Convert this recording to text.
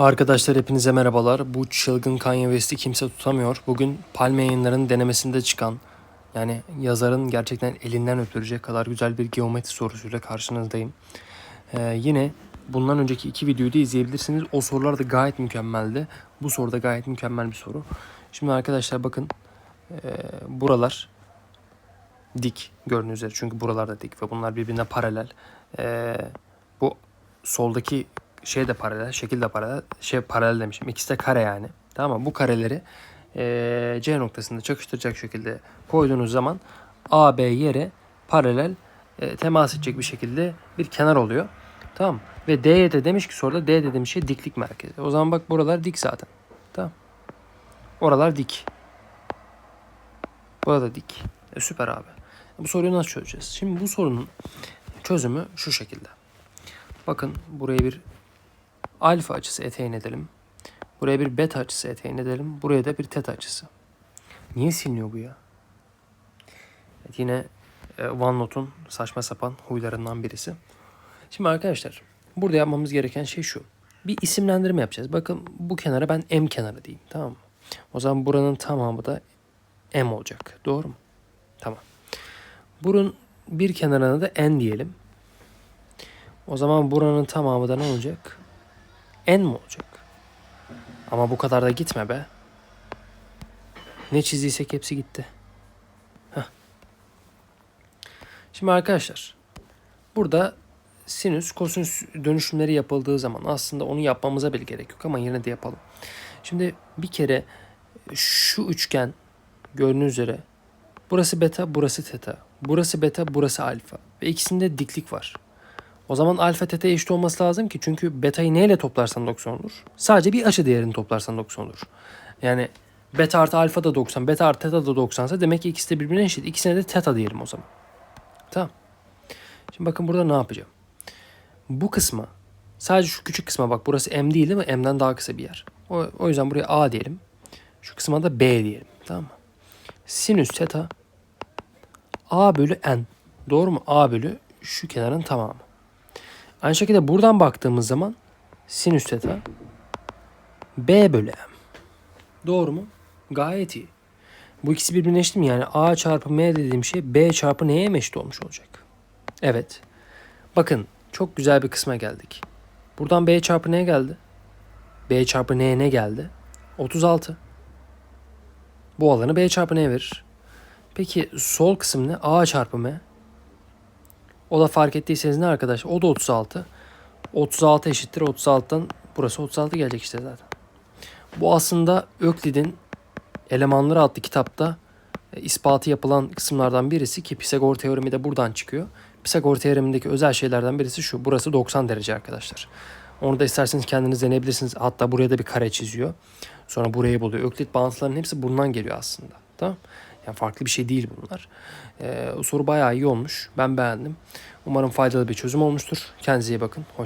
Arkadaşlar hepinize merhabalar. Bu çılgın Kanye West'i kimse tutamıyor. Bugün Palme yayınlarının denemesinde çıkan yani yazarın gerçekten elinden öpülecek kadar güzel bir geometri sorusuyla karşınızdayım. Ee, yine bundan önceki iki videoyu da izleyebilirsiniz. O sorular da gayet mükemmeldi. Bu soru da gayet mükemmel bir soru. Şimdi arkadaşlar bakın ee, buralar dik gördüğünüz üzere. Çünkü buralar da dik ve bunlar birbirine paralel. Ee, bu soldaki şey de paralel, şekil de paralel. Şey paralel demişim. İkisi de kare yani. Tamam mı? Bu kareleri eee, C noktasında çakıştıracak şekilde koyduğunuz zaman AB yere paralel e, temas edecek bir şekilde bir kenar oluyor. Tamam mı? Ve D'ye de demiş ki soruda D dediğim şey diklik merkezi. O zaman bak buralar dik zaten. Tamam. Oralar dik. Burada dik. E, süper abi. Bu soruyu nasıl çözeceğiz? Şimdi bu sorunun çözümü şu şekilde. Bakın buraya bir alfa açısı eteğin edelim. Buraya bir beta açısı eteğin edelim. Buraya da bir teta açısı. Niye siliniyor bu ya? Evet, yine e, OneNote'un saçma sapan huylarından birisi. Şimdi arkadaşlar burada yapmamız gereken şey şu. Bir isimlendirme yapacağız. Bakın bu kenara ben M kenarı diyeyim. Tamam mı? O zaman buranın tamamı da M olacak. Doğru mu? Tamam. Burun bir kenarına da N diyelim. O zaman buranın tamamı da ne olacak? N mi olacak? Ama bu kadar da gitme be. Ne çizdiysek hepsi gitti. Heh. Şimdi arkadaşlar burada sinüs kosinüs dönüşümleri yapıldığı zaman aslında onu yapmamıza bile gerek yok ama yine de yapalım. Şimdi bir kere şu üçgen gördüğünüz üzere burası beta burası teta. Burası beta burası alfa ve ikisinde diklik var. O zaman alfa teta eşit olması lazım ki çünkü beta'yı neyle toplarsan 90 olur? Sadece bir açı değerini toplarsan 90 olur. Yani beta artı alfa da 90, beta artı teta da 90 ise demek ki ikisi de birbirine eşit. İkisine de teta diyelim o zaman. Tamam. Şimdi bakın burada ne yapacağım? Bu kısma sadece şu küçük kısma bak burası M değil değil mi? M'den daha kısa bir yer. O, o yüzden buraya A diyelim. Şu kısma da B diyelim. Tamam mı? Sinüs teta A bölü N. Doğru mu? A bölü şu kenarın tamamı. Aynı şekilde buradan baktığımız zaman sinüs teta B bölü M. Doğru mu? Gayet iyi. Bu ikisi birbirine eşit mi? Yani A çarpı M dediğim şey B çarpı N'ye mi eşit olmuş olacak? Evet. Bakın çok güzel bir kısma geldik. Buradan B çarpı N geldi. B çarpı N ne geldi? 36. Bu alanı B çarpı N verir. Peki sol kısım ne? A çarpı M. O da fark ettiyseniz ne arkadaş? O da 36. 36 eşittir. 36'dan burası 36 gelecek işte zaten. Bu aslında Öklid'in Elemanları adlı kitapta e, ispatı yapılan kısımlardan birisi ki Pisagor teoremi de buradan çıkıyor. Pisagor teoremindeki özel şeylerden birisi şu. Burası 90 derece arkadaşlar. Onu da isterseniz kendiniz deneyebilirsiniz. Hatta buraya da bir kare çiziyor. Sonra burayı buluyor. Öklit bağıntılarının hepsi bundan geliyor aslında. Tamam Yani farklı bir şey değil bunlar. Ee, soru bayağı iyi olmuş. Ben beğendim. Umarım faydalı bir çözüm olmuştur. Kendinize iyi bakın. Hoşçakalın.